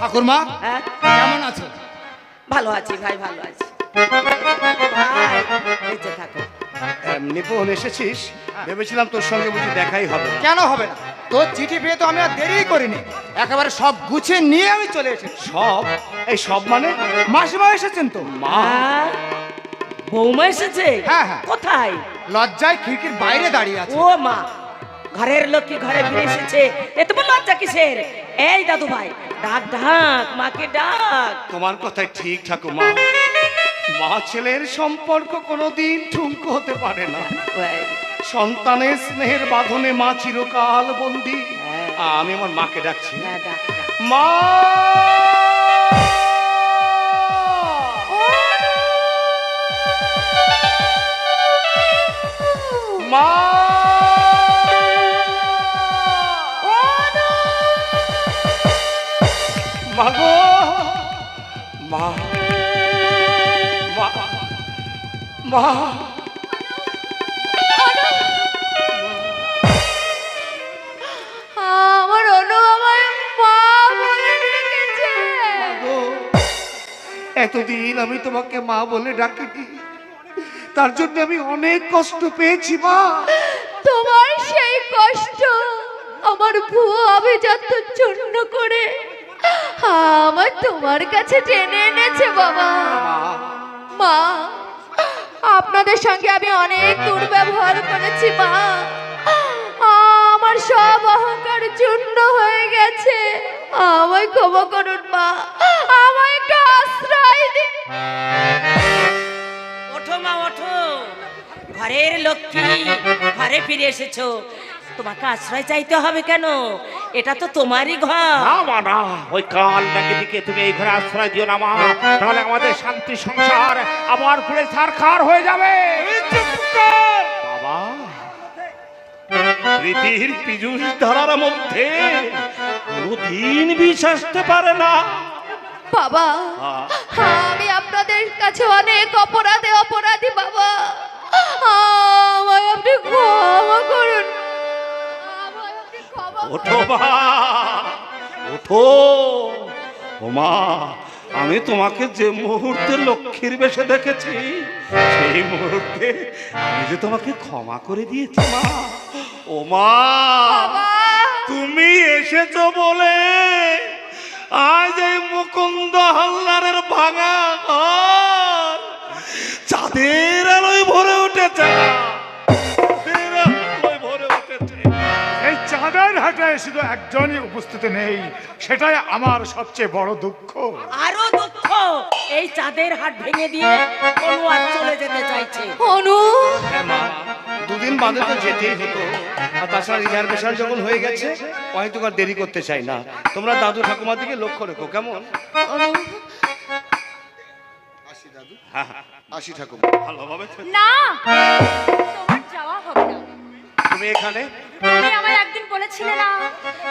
ঠাকুরমা হ্যাঁ? কেমন আছো? ভালো আছি ভাই ভালো আছি। বেঁচে থাকো নিপুণ এসেছিস ভেবেছিলাম তোর সঙ্গে বুঝি দেখাই হবে কেন হবে না? তোর চিঠি পেয়ে তো আমি আর দেরি করিনি। একেবারে সব গুছিয়ে নিয়ে আমি চলে এসেছি। সব? এই সব মানে? মাসিমা এসেছেন তো। মা? হ্যাঁ? বৌমা এসেছে? হ্যাঁ, হ্যাঁ। কোথায়? লজ্জায় খিড়কির বাইরে দাঁড়িয়ে আছে। ও মা ঘরের লক্ষ্মী ঘরে ফিরে এসেছে। এত বড় লজ্জা কিসের? এই দাদু ভাই ডাক ডাক মাকে ডাক। তোমার কথাই ঠিক ঠাকুমা মা। ছেলের সম্পর্ক কোনোদিন ঠুমকো হতে পারে না। সন্তানের স্নেহের বাঁধনে মা চিরকাল বন্দি। হ্যাঁ। আমি আমার মাকে ডাকছি। হ্যাঁ। মা! মা! মা গো মা মা মা। আমার অনু আমায় মা বলে ডেকেছে এতদিন আমি তোমাকে মা বলে ডাকিনি। তার জন্য আমি অনেক কষ্ট পেয়েছি মা। তোমার সেই কষ্ট আমার ভুয়ো অভিজাত চূর্ণ করে আমার তোমার কাছে টেনে এনেছে বাবা। মা, আপনাদের সঙ্গে আমি অনেক দুর্ব্যবহার করেছি, মা। আমার সব অহংকার চূর্ণ হয়ে গেছে। আমায় ক্ষমা করুন, মা। আমায় একটু আশ্রয় দিন। ওঠো মা, ওঠো। ঘরের লক্ষ্মী ঘরে ফিরে এসেছ। তোমাকে আশ্রয় চাইতে হবে কেন? এটা তো তোমারই ঘর। না না ওই কাল নাকি দিকে তুমি এই ঘরে আশ্রয় দিও না মা। তাহলে আমাদের শান্তি সংসার আবার পুরে সারখার হয়ে যাবে। বাবা প্রীতির পীযুষ ধারার মধ্যে কোনদিন বিষ আসতে পারে না। বাবা হ্যাঁ। আমি আপনাদের কাছে অনেক অপরাধে অপরাধী ও মা আমি তোমাকে যে মুহূর্তে লক্ষ্মীর বেশে দেখেছি সেই মুহূর্তে আমি যে তোমাকে ক্ষমা করে দিয়েছি মা। ও মা তুমি এসেছ বলে আজ এই মুকুন্দ হালদারের ভাঙা ঘর চাঁদের আলোয় ভরে উঠেছে। শুধু একজনই উপস্থিত নেই। সেটাই আমার সবচেয়ে বড় দুঃখ। আরও দুঃখ! এই চাঁদের হাট ভেঙে দিয়ে অনু আর চলে যেতে চাইছে। অনু! হ্যাঁ দুদিন বাদে তো যেতেই হতো। আর তাছাড়া রিজার্ভেশন যখন হয়ে গেছে হয়তো আর দেরি করতে চাই না। তোমরা দাদু ঠাকুমার দিকে লক্ষ্য রেখো কেমন? আসি দাদু। আসি ঠাকুমা। ভালোভাবে না! তুমি এখানে? তুমি আমায় একদিন বলেছিলে না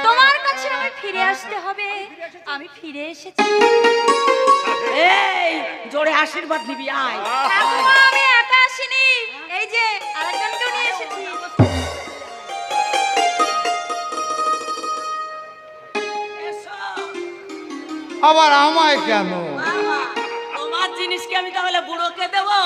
তোমার কাছে আমায় ফিরে আসতে হবে। আমি ফিরে এসেছি। এই জোরে আশীর্বাদ নিবি আয়। ঠাকুমা, আমি একা আসিনি। এই যে আরেকজনকেও নিয়ে এসেছি। আবার আমায় কেন? তোমার জিনিসকে আমি তাহলে বুড়োকে দেবো?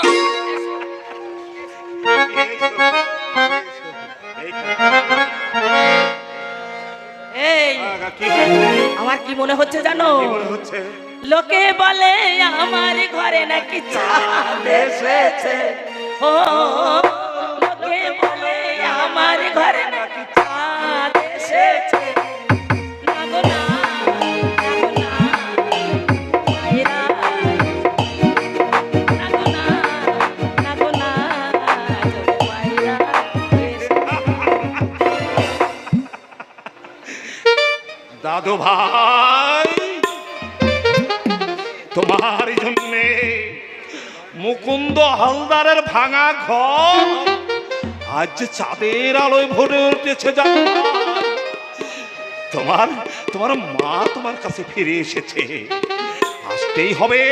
আমার কি মনে হচ্ছে জানো? হচ্ছে? লোকে বলে আমার ঘরে নাকি চাঁদ এসেছে। ও লোকে বলে আমার ঘরে দাদু ভাই? তোমার জন্যে মুকুন্দ হালদারের ভাঙা ঘর আজ যে চাঁদের আলোয় ভরে উঠেছে না? তোমার তোমার মা তোমার কাছে ফিরে এসেছে। আসতেই হবে।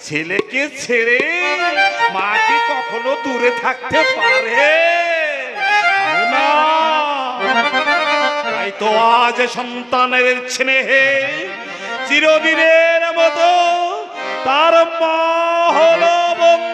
ছেলেকে ছেড়ে মা কি কখনো দূরে থাকতে পারে। না তাই তো আজ সন্তানের স্নেহে চিরদিনের মতো তার মা হল বন্ধু।